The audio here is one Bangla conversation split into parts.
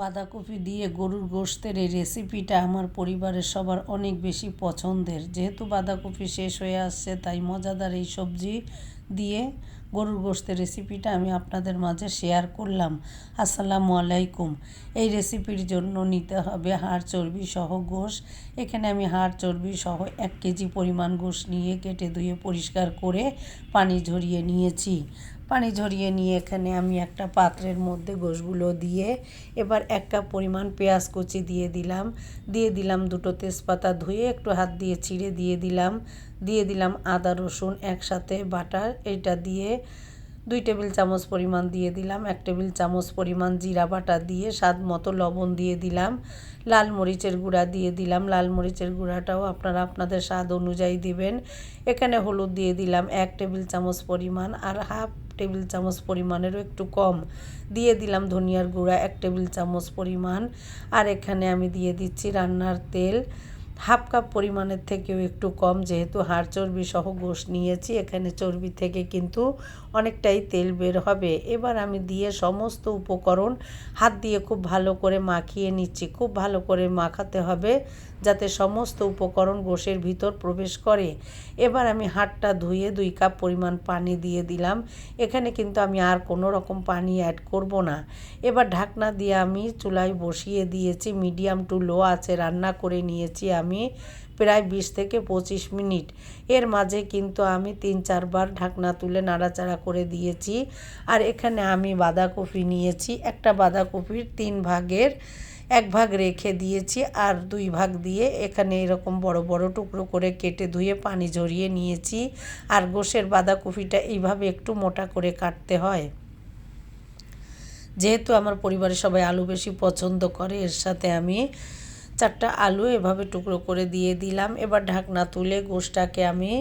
বাঁধাকপি দিয়ে গরুর গোশতের এই রেসিপিটা আমার পরিবারের সবার অনেক বেশি পছন্দের। যেহেতু বাঁধাকপি শেষ হয়ে আসছে, তাই মজাদার এই সবজি দিয়ে গরুর গোশতের রেসিপিটা আমি আপনাদের মাঝে শেয়ার করলাম। আসসালামু আলাইকুম। এই রেসিপির জন্য নিতে হবে হাড় চর্বি সহ গোশ। এখানে আমি হাড় চর্বি সহ এক কেজি পরিমাণ গোশ নিয়ে কেটে ধুয়ে পরিষ্কার করে পানি ঝরিয়ে নিয়েছি। পানি ঝরিয়ে নিয়ে এখানে আমি একটা পাত্রের মধ্যে গোশগুলো দিয়ে এবার একটা পরিমাণ পেঁয়াজ কুচি দিয়ে দিলাম। দিয়ে দিলাম দুটো তেজপাতা ধুয়ে একটু হাত দিয়ে ছিঁড়ে দিয়ে দিলাম। দিয়ে দিলাম আদা রসুন একসাথে বাটার এটা দিয়ে দুই টেবিল চামচ পরিমাণ দিয়ে দিলাম, এক টেবিল চামচ পরিমাণ জিরা বাটা দিয়ে স্বাদ মতো লবণ দিয়ে দিলাম, লাল মরিচের গুঁড়া দিয়ে দিলাম। লাল মরিচের গুঁড়াটাও আপনারা আপনাদের স্বাদ অনুযায়ী দিবেন। এখানে হলুদ দিয়ে দিলাম এক টেবিল চামচ পরিমাণ আর হাফ টেবিল চামচ পরিমাণেরও একটু কম। দিয়ে দিলাম ধনিয়ার গুঁড়া এক টেবিল চামচ পরিমাণ। আর এখানে আমি দিয়ে দিচ্ছি রান্নার তেল। হাফ কাপ পরিমাণের থেকেও একটু কম, যেহেতু হাড় চর্বি সহ গোশ নিয়েছি, এখানে চর্বি থেকে কিন্তু অনেকটাই তেল বের হবে। এবার আমি দিয়ে সমস্ত উপকরণ হাত দিয়ে খুব ভালো করে মাখিয়ে নিচ্ছি। খুব ভালো করে মাখাতে হবে যাতে সমস্ত উপকরণ গোশের ভিতর প্রবেশ করে। এবার আমি হাতটা ধুয়ে দুই কাপ পরিমাণ পানি দিয়ে দিলাম। এখানে কিন্তু আমি আর কোনো রকম পানি অ্যাড করব না। এবার ঢাকনা দিয়ে আমি চুলায় বসিয়ে দিয়েছি। মিডিয়াম টু লো আছে রান্না করে নিয়েছি আমি। প্রায় বিশ থেকে পঁচিশ মিনিট। এর মাঝে কিন্তু আমি তিন চারবার ঢাকনা তুলে নাড়াচাড়া করে দিয়েছি। আর এখানে আমি বাঁধাকপি নিয়েছি। একটা বাঁধাকপির তিন ভাগের এক ভাগ রেখে দিয়েছি আর দুই ভাগ দিয়ে এখানে এরকম বড় বড় টুকরো করে কেটে ধুয়ে পানি ঝরিয়ে নিয়েছি। আর গোশের বাঁধাকপিটা এইভাবে একটু মোটা করে কাটতে হয়। যেহেতু আমার পরিবারের সবাই আলু বেশি পছন্দ করে, এর সাথে আমি চারটা আলু এভাবে টুকরো করে দিয়ে দিলাম। এবার ঢাকনা তুলে গোশটাকে আমি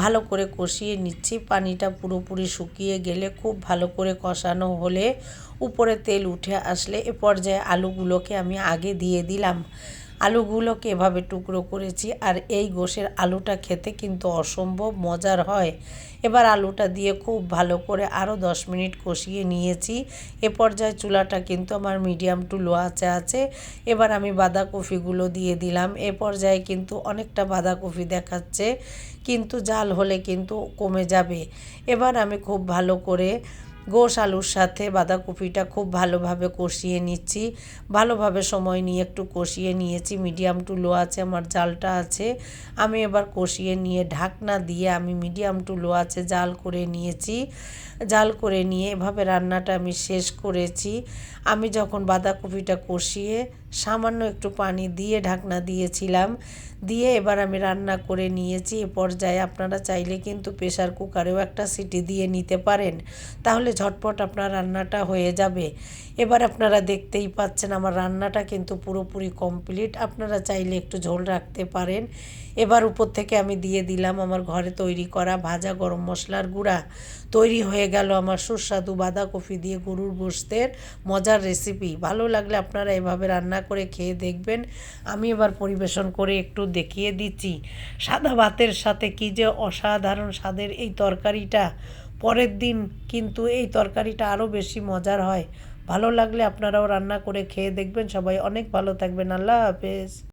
ভালো করে কষিয়ে নিচ্ছি। পানিটা পুরোপুরি শুকিয়ে গেলে খুব ভালো করে কষানো হলে উপরে তেল উঠে আসলে এ পর্যায়ে আলুগুলোকে আমি আগে দিয়ে দিলাম। আলুগুলোকে এভাবে টুকরো করেছি আর এই গোশের আলুটা খেতে কিন্তু অসম্ভব মজার হয়। এবার আলুটা দিয়ে খুব ভালো করে আরও দশ মিনিট কষিয়ে নিয়েছি। এ পর্যায়ে চুলাটা কিন্তু আমার মিডিয়াম টু লো আছে আছে। এবার আমি বাঁধাকপিগুলো দিয়ে দিলাম। এ পর্যায়ে কিন্তু অনেকটা বাঁধাকপি দেখাচ্ছে, কিন্তু জাল হলে কিন্তু কমে যাবে। এবার আমি খুব ভালো করে গোশ আলুর সাথে বাঁধাকপিটা খুব ভালোভাবে কষিয়ে নিচ্ছি। ভালোভাবে সময় নিয়ে একটু কষিয়ে নিয়েছি। মিডিয়াম টু লো আছে, আমার জালটা আছে। আমি এবার কষিয়ে নিয়ে ঢাকনা দিয়ে আমি মিডিয়াম টু লো আছে জাল করে নিয়েছি। জাল করে নিয়ে এভাবে রান্নাটা আমি শেষ করেছি। আমি যখন বাঁধাকপিটা কষিয়ে সামান্য একটু পানি দিয়ে ঢাকনা দিয়েছিলাম। দিয়ে এবার আমি রান্না করে নিয়েছি। এ পর্যায়ে আপনারা চাইলে কিন্তু প্রেশার কুকারেও একটা সিটি দিয়ে নিতে পারেন। তাহলে ঝটপট আপনার রান্নাটা হয়ে যাবে। এবার আপনারা দেখতেই পাচ্ছেন আমার রান্নাটা কিন্তু পুরোপুরি কমপ্লিট। আপনারা চাইলে একটু ঝোল রাখতে পারেন। এবার উপর থেকে আমি দিয়ে দিলাম আমার ঘরে তৈরি করা ভাজা গরম মশলার গুঁড়া। তৈরি হয়ে গেল আমার সুস্বাদু বাঁধাকপি দিয়ে গরুর গোস্তের মজার রেসিপি। ভালো লাগলে আপনারা এভাবে রান্না করে খেয়ে দেখবেন। আমি এবার পরিবেশন করে একটু দেখিয়ে দিচ্ছি। সাদা ভাতের সাথে কি যে অসাধারণ স্বাদের এই তরকারিটা। পরের দিন কিন্তু এই তরকারিটা আরও বেশি মজার হয়। ভালো লাগলে আপনারাও রান্না করে খেয়ে দেখবেন। সবাই অনেক ভালো থাকবেন। আল্লাহ হাফেজ।